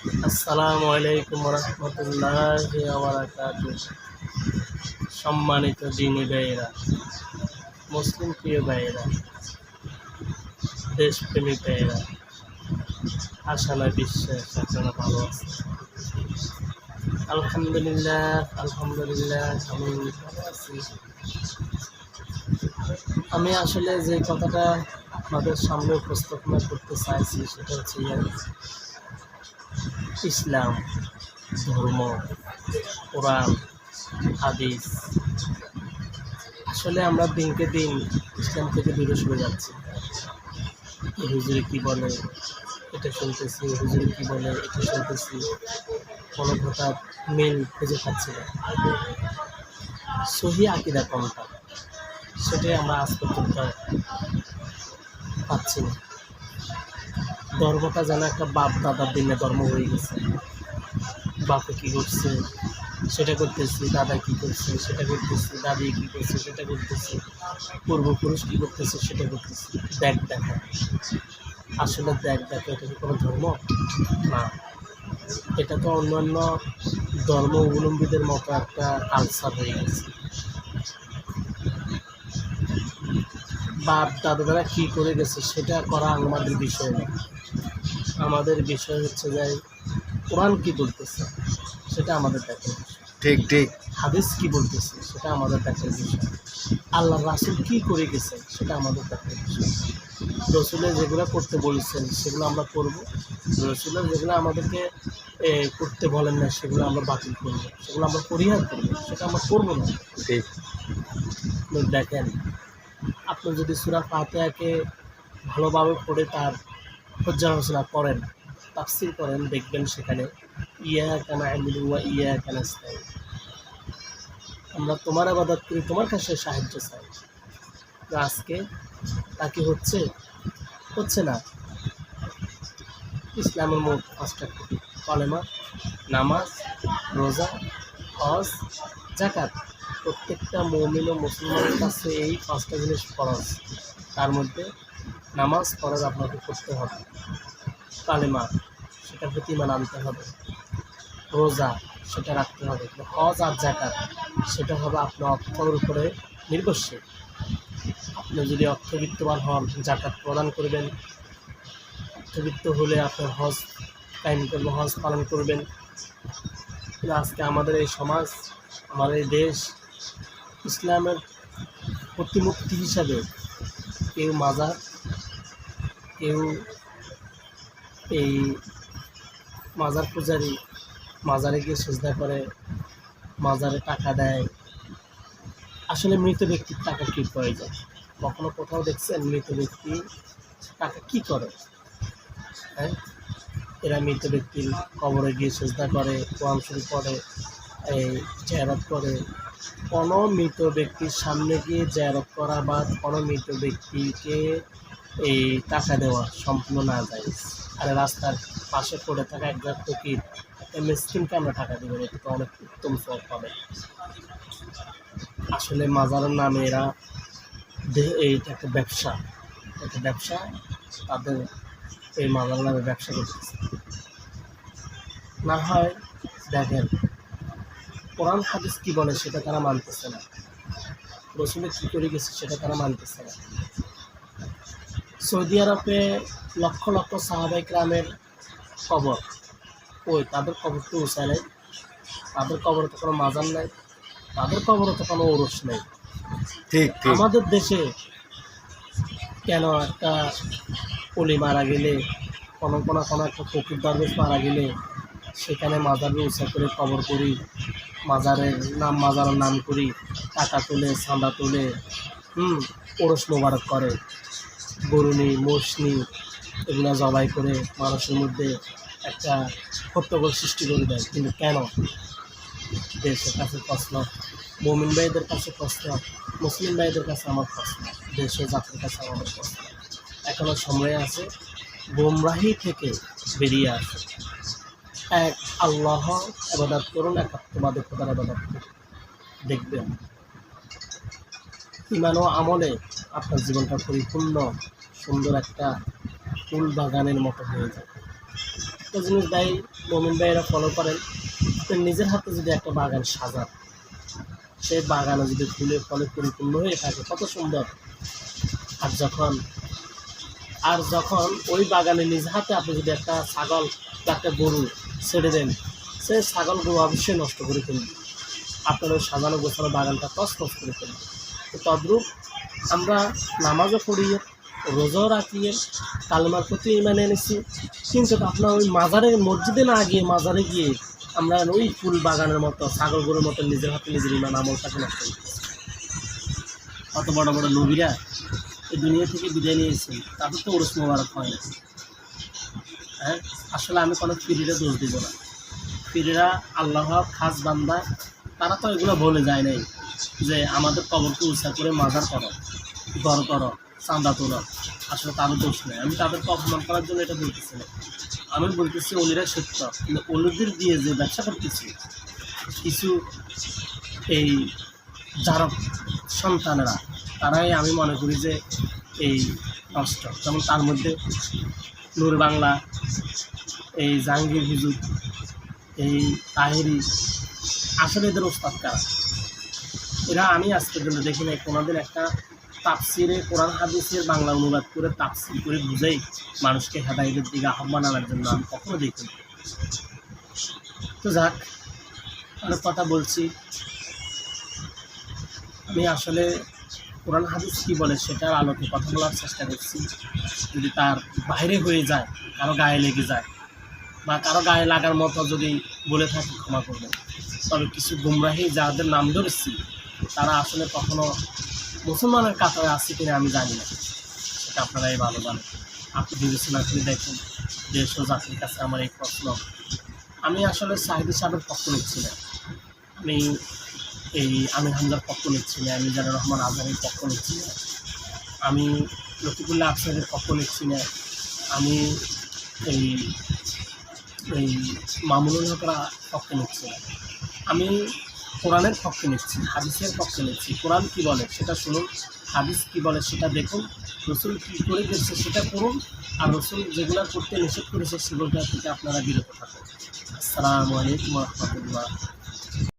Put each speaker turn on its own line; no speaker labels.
আসসালামু আলাইকুম রহমতুল্লাহ সম্মানিত দিনী ভাইয়েরা, মুসলিম প্রিয় ভাইয়েরা দেশপ্রেমী ভাইয়েরা, আশা নয় বিশ্বাস, আপনারা ভালো আছে আলহামদুলিল্লাহ আলহামদুলিল্লাহ, আমি ভালো আছি। আমি আসলে যে কথাটা আপনাদের সামনে উপস্থাপনা করতে চাইছি, সেটা হচ্ছে ইসলাম, ধর্ম, কোরআন, হাদিস। আসলে আমরা দিনকে দিন ইসলাম থেকে দূরে সরে যাচ্ছি। এই হুজুরে কী বলে? এটা শুনতেছি হুজুরে কী বলে? এটা শুনতেছি। কোনো কথা মেল খুঁজে পাচ্ছি না। সহি আকিদা কোনটা সেটাই আমরা আজ পর্যন্ত পাচ্ছি না। ধর্মটা যেন একটা বাপ দাদার দিনে ধর্ম হয়ে গেছে। বাপে কী করছে? সেটা করতেছি, দাদা কী করছে? সেটা করতেছি, দাদি কী করছে? সেটা করতেছি। পূর্বপুরুষ কী করতেছে? সেটা করতেছি। দেখ, দেখা। আসলে দেখ, দেখো, এটা কি কোনো ধর্ম? না। এটা তো অন্যান্য ধর্ম অবলম্বীদের মতো একটা কালচার হয়ে গেছে। বাপ দাদারা কী করে গেছে সেটা করা আমাদের বিষয় না। আমাদের বিষয় হচ্ছে যে কোরআন কি বলতেছে? সেটা আমাদের দেখার বিষয়।
ঠিক ঠিক।
হাদিস কি বলতেছে? সেটা আমাদের দেখার বিষয়। আল্লাহ রাসুল কি করে গেছে? সেটা আমাদের দেখার বিষয়। রসুলের যেগুলো করতে বলেছেন সেগুলো আমরা করব। রসুলের যেগুলো আমাদেরকে করতে বলেন না সেগুলো আমরা বাতিল করব। সেগুলো আমরা পরিহার করব। সেটা আমরা করব না।
ঠিক।
দেখেন আপনি যদি সুরা ফাতেহাকে ভালোভাবে পড়ে তার পর্যালোচনা করেন তাফসির করেন দেখবেন সেখানে, ইয়া কানা আমিলু ইয়া কানা আমরা তোমার আবাদত করি, তোমার কাছে সাহায্য চাই। আজকে তা কি হচ্ছে? হচ্ছে না। ইসলামের মোট পাঁচটা কলেমা, নামাজ, রোজা, হজ জাকাত প্রত্যেকটা মৌমিন ও মুসলমানের কাছে এই পাঁচটা জিনিস ফরজ। তার মধ্যে নামাজ ফরজ আপনাকে করতে হবে। কালেমা সেটার প্রতি ইমান আনতে হবে। রোজা, সেটা রাখতে হবে। হজ আর জাকাত সেটা হবে আপনার অর্থের উপরে নির্ভরশীল। আপনি যদি অর্থবিত্তবান হন জাকাত প্রদান করবেন। অর্থবিত্ত হলে আপনার হজ টাইম করবেন হজ পালন করবেন। আজকে আমাদের এই সমাজ, আমাদের দেশ, ইসলামের প্রতিমূর্তি হিসাবে কেউ মাজার কেউ এই মাজার পূজারি মাজারে গিয়ে সেজদা করে, মাজারে টাকা দেয়। আসলে মৃত ব্যক্তির টাকা কি প্রয়োজন? কখনো কোথাও দেখছেন মৃত ব্যক্তি টাকা কি করে? হ্যাঁ? এরা মৃত ব্যক্তির কবরে গিয়ে সেজদা করে, কোরআন শরীফ পড়ে, এই জায়রত করে। কোনো মৃত ব্যক্তির সামনে গিয়ে জায়রত করা বা কোনো মৃত ব্যক্তিকে এই টাকা দেওয়া সম্পূর্ণ না যায়। আর রাস্তার পাশে পড়ে থাকা একজন ফকির, একটা মিসকিনকে আমরা টাকা দেবো, এটা তো অনেক উত্তম সব পাবে। আসলে মাজারের নামে এরা এইটা একটা ব্যবসা একটা ব্যবসা তাদের এই মাজার নামে ব্যবসা করতেছে। না হয় দেখেন, কোরআন হাদিস কি বলে সেটা তারা মানতেছে না। রসুলে কী করে গেছে সেটা তারা মানতেছে না। সৌদি আরবে লক্ষ লক্ষ সাহাবাই গ্রামের কবর। ওই তাদের কবর তো উঁচা নেই। তাদের কবরে তো কোনো মাজার নাই। তাদের কবরে তো কোনো ওরস নেই।
ঠিক
আমাদের দেশে কেন একটা পলি মারা গেলে কোনো কোনো কোনো একটা ফকির দরবেশ মারা গেলে সেখানে মাজার উৎসা করে কবর করি মাজারের নাম মাজারের নাম করি টাকা তুলে চাঁদা তুলে হুম ওরস মোবারক করে। গরুনি মোষনি এগুলো জবাই করে মানুষের মধ্যে একটা হট্টগোল সৃষ্টি করে দেয়। কিন্তু কেন? দেশের কাছে প্রশ্ন। মোমিন ভাইদের কাছে প্রশ্ন। মুসলিম ভাইদের কাছে আমার প্রশ্ন। দেশের জাতির কাছে আমাদের প্রশ্ন। এখনও সময় আছে। গোমরাহি থেকে বেরিয়ে আসে। এক আল্লাহ আবাদাত করুন একাত্মবাদী খোদার আবাদাত করুন। দেখবেন ইমান আমলে আপনার জীবনটা পরিপূর্ণ, সুন্দর একটা ফুল বাগানের মতো হয়ে যাবে একটা জিনিস ভাই, মমিন ভাইয়েরা ফলো করেন, আপনি নিজের হাতে যদি একটা বাগান সাজান, সেই বাগানে যদি ফুলে, ফলে পরিপূর্ণ হয়ে থাকে, কত সুন্দর। আর যখন আর যখন ওই বাগানে নিজ হাতে আপনি যদি একটা ছাগল বা একটা গরু ছেড়ে দেন সে ছাগল গরু অবশ্যই নষ্ট করে ফেলবে আপনার ওই সাজানো গোছানো বাগানটা তছনছ করে ফেলবে তদ্রূপ আমরা নামাজও পড়িয়ে রোজাও রাখিয়ে কালমার প্রতি ইমানে এনেছি। কিন্তু আপনার ওই মাজারে মসজিদে না গিয়ে মাজারে গিয়ে আমরা ওই ফুল বাগানের মতো, ছাগল গরুর মতো নিজের হাতে নিজের ইমান আমলটাকে নষ্ট করতেছি কত বড় বড় নবীরা এই দুনিয়া থেকে বিদায় নিয়েছেন, তাদের তো ওরস মোবারক হয় না। হ্যাঁ? আসলে আমি কোনো পীরিরা দোষ দিব না। পীরিরা আল্লাহ খাস বান্দা, তারা তো এগুলো বলে যায় নাই যে আমাদের কবরকে উৎসাহ করে মাজার করো। গড় করো, চাঁদা তোলো। আসলে তাদের দোষ নেই। আমি তাদেরকে অপমান করার জন্য এটা বলতেছি না। আমি বলতেছি অলিরা সত্য, কিন্তু অলিদের দিয়ে যে ব্যবসা করতেছি, কিছু এই যারা সন্তানেরা, তারাই আমি মনে করি যে এই নষ্ট। যেমন তার মধ্যে নূর বাংলা, এই জাহাঙ্গীর হুজুর, এই তাহেরি, আসলে এদের ওস্তাদ কারা? এরা আমি আজ পর্যন্ত দেখি নাই, কোনোদিন একটা তাপসিরে কোরআন, হাদিসের বাংলা অনুবাদ করে তাপসির করে বুঝেই মানুষকে হেদায়তের দিকে আহ্বান আনার জন্য আমি কখনো দেখিনি তো যাক অনেক কথা বলছি। আমি আসলে কোরআন, হাদিস কী বলে সেটার আলোকে কথা বলার চেষ্টা করছি। যদি তার বাইরে হয়ে যায়, কারও গায়ে লেগে যায়, বা কারও গায়ে লাগার মতো যদি বলে থাকি, ক্ষমা করবেন। তবে কিছু গুমরাহি যাদের নাম ধরেছি, তারা আসলে কখনো মুসলমানের কাতারে আছে কিনা আমি জানি না। সেটা আপনারাই ভালো জানেন। আপনি বিবেচনা করে দেখুন, দেশ ও জাতির কাছে আমার এই প্রশ্ন। আমি আসলে সাহিদুল সাহেবের পক্ষ নিচ্ছি না। আমি এই আমির হামজার পক্ষ নিচ্ছি না আমি জানা রহমান আজহারের পক্ষ নিচ্ছি না। আমি লতিফুল্লাহ আফসারের পক্ষ নিচ্ছি না। আমি এই এই মামুনুল হকরা পক্ষ নিচ্ছি না। আমি কোরআনের পক্ষে নিচ্ছি, হাদিসের পক্ষে নিচ্ছি। কোরআন কি বলে সেটা শুনুন, হাদিস কি বলে সেটা দেখুন, রসুল কী করে দিচ্ছে সেটা করুন আর রসুল যেগুলো করতে নিষেধ করেছে সেগুলোটা থেকে আপনারা বিরত থাকুন। আসসালামু আলাইকুম রহমতুল্লাহ।